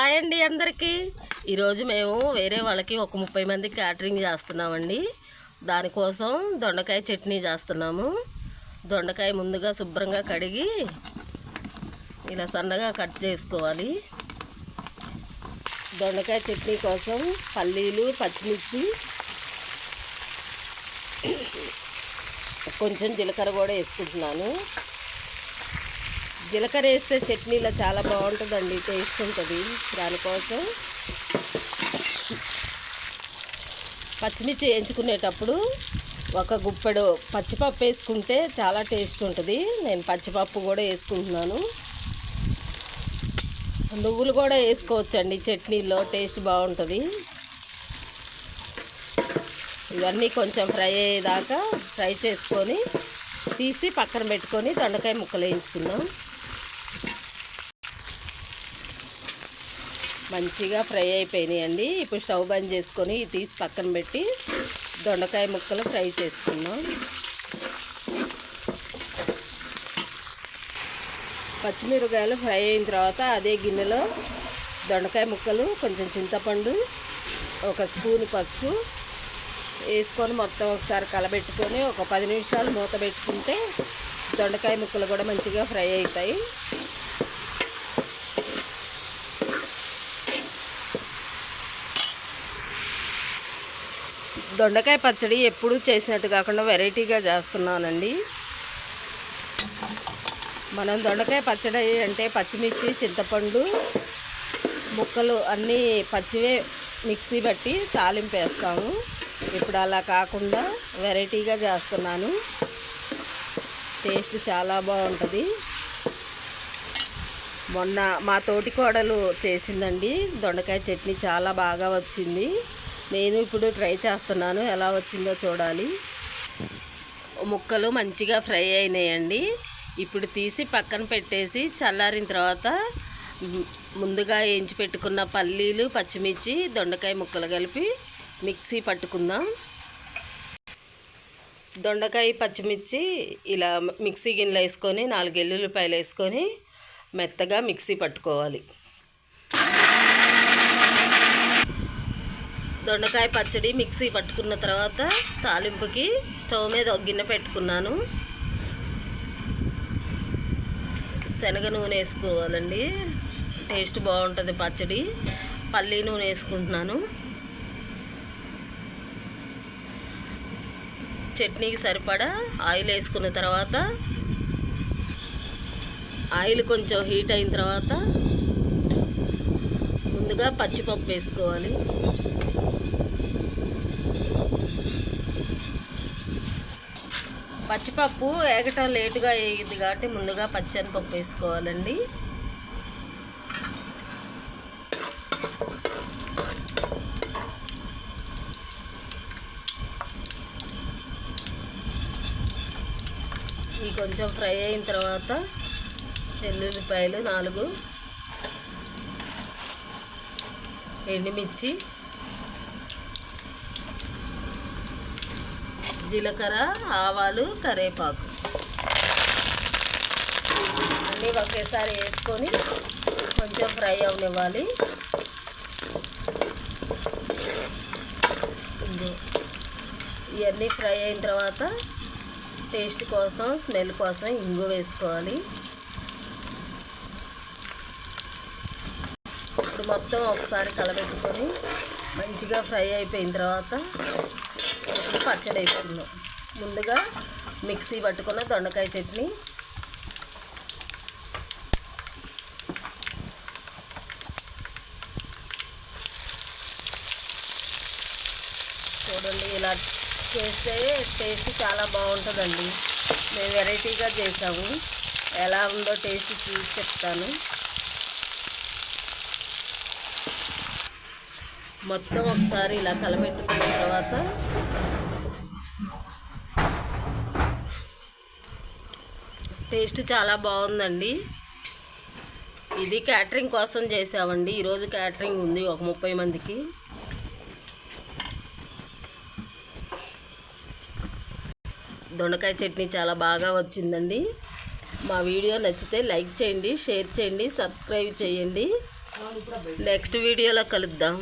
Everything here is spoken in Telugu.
హాయ్ అండి అందరికీ. ఈరోజు మేము వేరే వాళ్ళకి ఒక ముప్పై మంది క్యాటరింగ్ చేస్తున్నామండి. దానికోసం దొండకాయ చట్నీ చేస్తున్నాము. దొండకాయ ముందుగా శుభ్రంగా కడిగి ఇలా సన్నగా కట్ చేసుకోవాలి. దొండకాయ చట్నీ కోసం పల్లీలు పచ్చిమిర్చి కొంచెం జీలకర్ర కూడా వేసుకుంటున్నాను. జీలకర్ర వేస్తే చట్నీలో చాలా బాగుంటుందండి టేస్ట్ ఉంటుంది దానికోసం. పచ్చిమిర్చి వేయించుకునేటప్పుడు ఒక గుప్పెడు పచ్చిపప్పు వేసుకుంటే చాలా టేస్ట్ ఉంటుంది. నేను పచ్చిపప్పు కూడా వేసుకుంటున్నాను. నువ్వులు కూడా వేసుకోవచ్చండి చట్నీలో టేస్ట్ బాగుంటుంది. ఇవన్నీ కొంచెం ఫ్రై అయ్యేదాకా ఫ్రై చేసుకొని తీసి పక్కన పెట్టుకొని దొండకాయ ముక్కలు వేయించుకుందాం. మంచిగా ఫ్రై అయిపోయినాయండి. ఇప్పుడు స్టవ్ బంద్ చేసుకొని తీసి పక్కన పెట్టి దొండకాయ ముక్కలు ఫ్రై చేసుకున్నాం పచ్చిమిరపకాయలు ఫ్రై అయిన తర్వాత అదే గిన్నెలో దొండకాయ ముక్కలు కొంచెం చింతపండు ఒక స్పూన్ పసుపు వేసుకొని మొత్తం ఒకసారి కలబెట్టుకొని ఒక పది నిమిషాలు మూత పెట్టుకుంటే దొండకాయ ముక్కలు కూడా మంచిగా ఫ్రై అవుతాయి. దొండకాయ పచ్చడి ఎప్పుడూ చేసినట్టు కాకుండా వెరైటీగా చేస్తున్నానండి. మనం దొండకాయ పచ్చడి అంటే పచ్చిమిర్చి చింతపండు ముక్కలు అన్నీ పచ్చివే మిక్సీ బట్టి తాలింపు వేస్తాము. ఇప్పుడు అలా కాకుండా వెరైటీగా చేస్తున్నాను. టేస్ట్ చాలా బాగుంటుంది. మొన్న మా తోటి కోడలు చేసిందండి. దొండకాయ చట్నీ చాలా బాగా వచ్చింది. నేను ఇప్పుడు ట్రై చేస్తున్నాను ఎలా వచ్చిందో చూడాలి. ముక్కలు మంచిగా ఫ్రై అయినాయండి. ఇప్పుడు తీసి పక్కన పెట్టేసి చల్లారిన తర్వాత ముందుగా వేయించి పెట్టుకున్న పల్లీలు పచ్చిమిర్చి దొండకాయ ముక్కలు కలిపి మిక్సీ పట్టుకుందాం. దొండకాయ పచ్చిమిర్చి ఇలా మిక్సీ గిన్నెలు వేసుకొని నాలుగు ఎల్లుల్లిపాయలు వేసుకొని మెత్తగా మిక్సీ పట్టుకోవాలి. దొండకాయ పచ్చడి మిక్సీ పట్టుకున్న తర్వాత తాలింపుకి స్టవ్ మీద ఒక గిన్నె పెట్టుకున్నాను. శనగ నూనె వేసుకోవాలండి. టేస్ట్ బాగుంటుంది పచ్చడి. పల్లీ నూనె వేసుకుంటున్నాను. చట్నీకి సరిపడా ఆయిల్ వేసుకున్న తర్వాత ఆయిల్ కొంచెం హీట్ అయిన తర్వాత ముందుగా పచ్చిపప్పు వేసుకోవాలి. పచ్చిపప్పు ఏగటం లేటుగా వేగింది కాబట్టి ముందుగా పచ్చనిపప్పు వేసుకోవాలండి. ఇవి కొంచెం ఫ్రై అయిన తర్వాత వెల్లుల్లిపాయలు నాలుగు ఎండుమిర్చి జీలకర్ర ఆవాలు కరివేపాకు అన్నీ ఒకేసారి వేసుకొని కొంచెం ఫ్రై అవనివ్వాలి. ఇవన్నీ ఫ్రై అయిన తర్వాత టేస్ట్ కోసం స్మెల్ కోసం ఇంగు వేసుకోవాలి. ఇప్పుడు మొత్తం ఒకసారి కలబెట్టుకొని మంచిగా ఫ్రై అయిపోయిన తర్వాత ఇప్పుడు పచ్చడి వేసుకుందాం. ముందుగా మిక్సీ పట్టుకున్న దొండకాయ చట్నీ. చూడండి ఇలా చేస్తే టేస్ట్ చాలా బాగుంటుందండి. మేము వెరైటీగా చేసాము. ఎలా ఉందో టేస్ట్ చూసి చెప్తాను. మొత్తం ఒకసారి ఇలా కలబెట్టుకున్న తర్వాత టేస్ట్ చాలా బాగుందండి. ఇది క్యాటరింగ్ కోసం చేసామండి. ఈరోజు క్యాటరింగ్ ఉంది ఒక ముప్పై మందికి. దొండకాయ చట్నీ చాలా బాగా వచ్చిందండి. మా వీడియో నచ్చితే లైక్ చేయండి షేర్ చేయండి సబ్స్క్రైబ్ చేయండి. నెక్స్ట్ వీడియోలో కలుద్దాం.